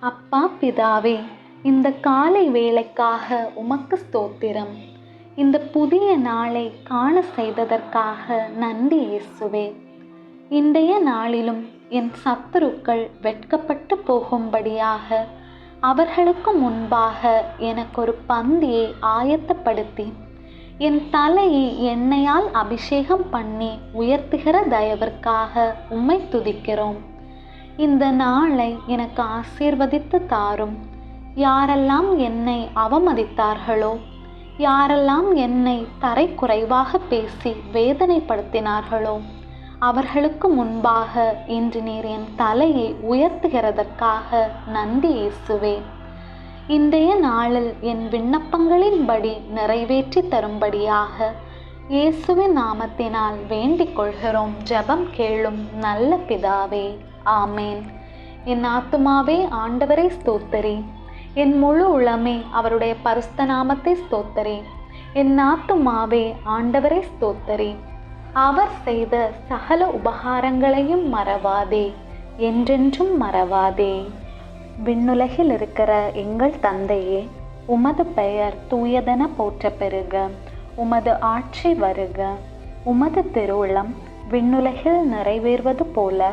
அப்பா பிதாவே இந்த காலை வேலைக்காக உமக்கு ஸ்தோத்திரம். இந்த புதிய நாளை காண செய்ததற்காக நன்றி இயேசுவே. இன்றைய நாளிலும் என் சத்துருக்கள் வெட்கப்பட்டு போகும்படியாக அவர்களுக்கு முன்பாக எனக்கு ஒரு பந்தியை ஆயத்தப்படுத்தி என் தலையை எண்ணெயால் அபிஷேகம் பண்ணி உயர்த்துகிற தயவிற்காக உம்மை துதிக்கிறோம். இந்த நாளை எனக்கு ஆசீர்வதித்து தாரும். யாரெல்லாம் என்னை அவமதித்தார்களோ யாரெல்லாம் என்னை தரை குறைவாக பேசி வேதனைப்படுத்தினார்களோ அவர்களுக்கு முன்பாக இன்று நீர் என் தலையை உயர்த்துகிறதற்காக நன்றி இயேசுவே. இன்றைய நாளில் என் விண்ணப்பங்களின்படி நிறைவேற்றி தரும்படியாக இயேசுவின் நாமத்தினால் வேண்டிக் கொள்கிறோம். ஜெபம் கேளும் நல்ல பிதாவே. ஆமேன். என் ஆத்துமாவே ஆண்டவரை ஸ்தோத்தரி. என் முழு உளமே அவருடைய பரிசுத்த நாமத்தை ஸ்தோத்தரி. என் ஆத்துமாவே ஆண்டவரை ஸ்தோத்தரி. அவர் செய்த சகல உபகாரங்களையும் மறவாதே. என்றென்றும் மறவாதே. விண்ணுலகில் இருக்கிற எங்கள் தந்தையே உமது பெயர் தூயதென போற்ற பெருக உமது ஆட்சி வருக. உமது திருவுளம் விண்ணுலகில் நிறைவேறுவது போல